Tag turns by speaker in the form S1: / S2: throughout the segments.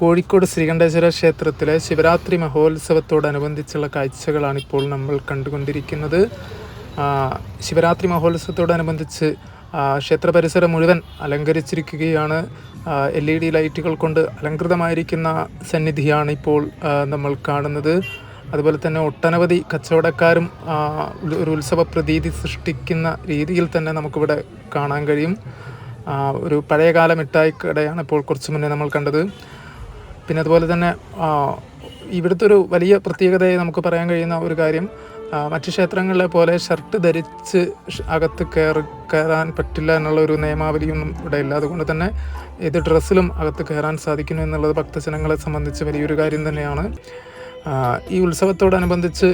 S1: കോഴിക്കോട് ശ്രീകണ്ഠേശ്വര ക്ഷേത്രത്തിലെ ശിവരാത്രി മഹോത്സവത്തോടനുബന്ധിച്ചുള്ള കാഴ്ചകളാണ് ഇപ്പോൾ നമ്മൾ കണ്ടുകൊണ്ടിരിക്കുന്നത്. ശിവരാത്രി മഹോത്സവത്തോടനുബന്ധിച്ച് ക്ഷേത്ര പരിസരം മുഴുവൻ അലങ്കരിച്ചിരിക്കുകയാണ്. എൽ ഇ ഡി ലൈറ്റുകൾ കൊണ്ട് അലങ്കൃതമായിരിക്കുന്ന സന്നിധിയാണ് ഇപ്പോൾ നമ്മൾ കാണുന്നത്. അതുപോലെ തന്നെ ഒട്ടനവധി കച്ചവടക്കാരും ഒരു ഉത്സവ പ്രതീതി സൃഷ്ടിക്കുന്ന രീതിയിൽ തന്നെ നമുക്കിവിടെ കാണാൻ കഴിയും. ഒരു പഴയകാല മിഠായി കടയാണ് ഇപ്പോൾ കുറച്ച് മുന്നേ നമ്മൾ കണ്ടത്. പിന്നെ അതുപോലെ തന്നെ ഇവിടുത്തെ ഒരു വലിയ പ്രത്യേകതയെ നമുക്ക് പറയാൻ കഴിയുന്ന ഒരു കാര്യം മറ്റു ക്ഷേത്രങ്ങളിലെ പോലെ ഷർട്ട് ധരിച്ച് അകത്ത് കയറി കയറാൻ പറ്റില്ല എന്നുള്ള ഒരു നിയമാവലിയൊന്നും ഇവിടെ ഇല്ല. അതുകൊണ്ട് തന്നെ ഏത് ഡ്രസ്സിലും അകത്ത് കയറാൻ സാധിക്കുന്നു എന്നുള്ളത് ഭക്തജനങ്ങളെ സംബന്ധിച്ച് വലിയൊരു കാര്യം തന്നെയാണ്. ഈ ഉത്സവത്തോടനുബന്ധിച്ച്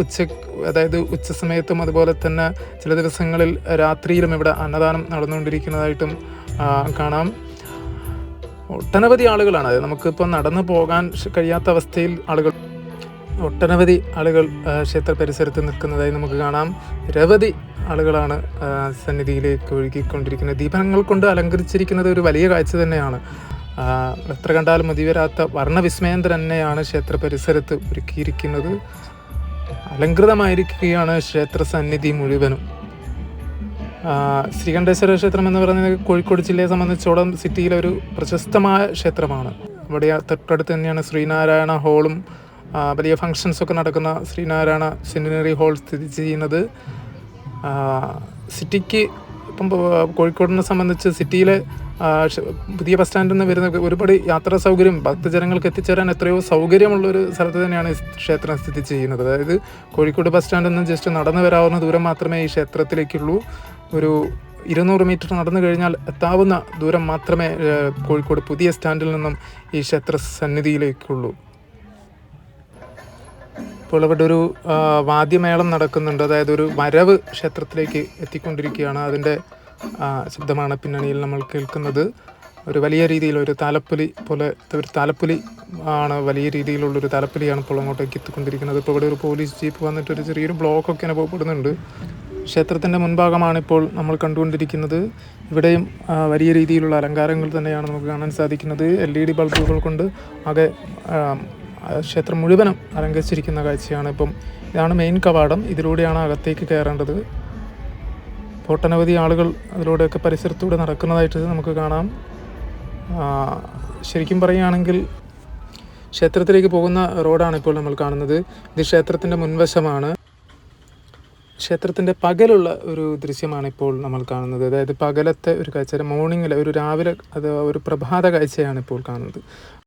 S1: ഉച്ച അതായത് ഉച്ച സമയത്തും അതുപോലെ തന്നെ ചില ദിവസങ്ങളിൽ രാത്രിയിലും ഇവിടെ അന്നദാനം നടന്നുകൊണ്ടിരിക്കുന്നതായിട്ടും കാണാം. ഒട്ടനവധി ആളുകളാണ്. അതായത് നമുക്കിപ്പോൾ നടന്നു പോകാൻ കഴിയാത്ത അവസ്ഥയിൽ ആളുകൾ ഒട്ടനവധി ആളുകൾ ക്ഷേത്ര പരിസരത്ത് നിൽക്കുന്നതായി നമുക്ക് കാണാം. നിരവധി ആളുകളാണ് സന്നിധിയിലേക്ക് ഒഴുകിക്കൊണ്ടിരിക്കുന്നത്. ദീപങ്ങൾ കൊണ്ട് അലങ്കരിച്ചിരിക്കുന്നത് ഒരു വലിയ കാഴ്ച തന്നെയാണ്. എത്ര കണ്ടാലും മതി വരാത്ത വർണവിസ്മയം തന്നെയാണ് ക്ഷേത്ര പരിസരത്ത് ഒരുക്കിയിരിക്കുന്നത്. അലങ്കൃതമായിരിക്കുകയാണ് ക്ഷേത്ര സന്നിധി മുഴുവനും. ശ്രീകണ്ഠേശ്വര ക്ഷേത്രം എന്ന് പറയുന്നത് കോഴിക്കോട് ജില്ലയെ സംബന്ധിച്ചോളം സിറ്റിയിലെ ഒരു പ്രശസ്തമായ ക്ഷേത്രമാണ്. ഇവിടെ തൊട്ടടുത്ത് തന്നെയാണ് ശ്രീനാരായണ ഹോളും വലിയ ഫങ്ഷൻസ് ഒക്കെ നടക്കുന്ന ശ്രീനാരായണ സെന്റിനറി ഹോൾ സ്ഥിതി ചെയ്യുന്നത്. സിറ്റിക്ക് ഇപ്പം കോഴിക്കോടിനെ സംബന്ധിച്ച് സിറ്റിയിലെ പുതിയ ബസ് സ്റ്റാൻഡിൽ നിന്ന് വരുന്ന ഒരുപാട് യാത്രാ സൗകര്യം ഭക്തജനങ്ങൾക്ക് എത്തിച്ചേരാൻ എത്രയോ സൗകര്യമുള്ള ഒരു സ്ഥലത്ത് തന്നെയാണ് ഈ ക്ഷേത്രം സ്ഥിതി ചെയ്യുന്നത്. അതായത് കോഴിക്കോട് ബസ് സ്റ്റാൻഡിൽ നിന്ന് ജസ്റ്റ് നടന്നു വരാവുന്ന ദൂരം മാത്രമേ ഈ ക്ഷേത്രത്തിലേക്കുള്ളൂ. ഒരു ഇരുന്നൂറ് മീറ്റർ നടന്നു കഴിഞ്ഞാൽ എത്താവുന്ന ദൂരം മാത്രമേ കോഴിക്കോട് പുതിയ സ്റ്റാൻഡിൽ നിന്നും ഈ ക്ഷേത്ര സന്നിധിയിലേക്കുള്ളൂ. ഇപ്പോൾ ഇവിടെ ഒരു വാദ്യമേളം നടക്കുന്നുണ്ട്. അതായത് ഒരു വരവ് ക്ഷേത്രത്തിലേക്ക് എത്തിക്കൊണ്ടിരിക്കുകയാണ്. അതിന്റെ ശബ്ദമാണ് പിന്നണിയിൽ നമ്മൾ കേൾക്കുന്നത്. ഒരു വലിയ രീതിയിൽ ഒരു താലപ്പൊലി പോലെ ഒരു താലപ്പൊലി ആണ് വലിയ രീതിയിലുള്ളൊരു താലപ്പൊലിയാണ് ഇപ്പോൾ അങ്ങോട്ടേക്ക് എത്തിക്കൊണ്ടിരിക്കുന്നത്. ഇപ്പോൾ ഇവിടെ ഒരു പോലീസ് ജീപ്പ് വന്നിട്ട് ഒരു ചെറിയൊരു ബ്ലോക്കൊക്കെ അനുഭവപ്പെടുന്നുണ്ട് ക്ഷേത്രത്തിന്റെ മുൻഭാഗമാണ് ഇപ്പോൾ നമ്മൾ കണ്ടുകൊണ്ടിരിക്കുന്നത്. ഇവിടെയും വലിയ രീതിയിലുള്ള അലങ്കാരങ്ങൾ തന്നെയാണ് നമുക്ക് കാണാൻ സാധിക്കുന്നത്. എൽ ഇ ഡി ബൾബുകൾ കൊണ്ട് ആകെ ക്ഷേത്രം മുഴുവനും അലങ്കരിച്ചിരിക്കുന്ന കാഴ്ചയാണ് ഇപ്പം. ഇതാണ് മെയിൻ കവാടം. ഇതിലൂടെയാണ് അകത്തേക്ക് കയറേണ്ടത്. ഒട്ടനവധി ആളുകൾ അതിലൂടെയൊക്കെ പരിസരത്തൂടെ നടക്കുന്നതായിട്ട് നമുക്ക് കാണാം. ശരിക്കും പറയുകയാണെങ്കിൽ ക്ഷേത്രത്തിലേക്ക് പോകുന്ന റോഡാണ് ഇപ്പോൾ നമ്മൾ കാണുന്നത്. ഇത് ക്ഷേത്രത്തിന്റെ മുൻവശമാണ്. ക്ഷേത്രത്തിന്റെ പകലുള്ള ഒരു ദൃശ്യമാണ് ഇപ്പോൾ നമ്മൾ കാണുന്നത്. അതായത് പകലത്തെ ഒരു കാഴ്ച മോർണിംഗിലെ ഒരു രാവിലെ അത് ഒരു പ്രഭാത കാഴ്ചയാണ് ഇപ്പോൾ കാണുന്നത്.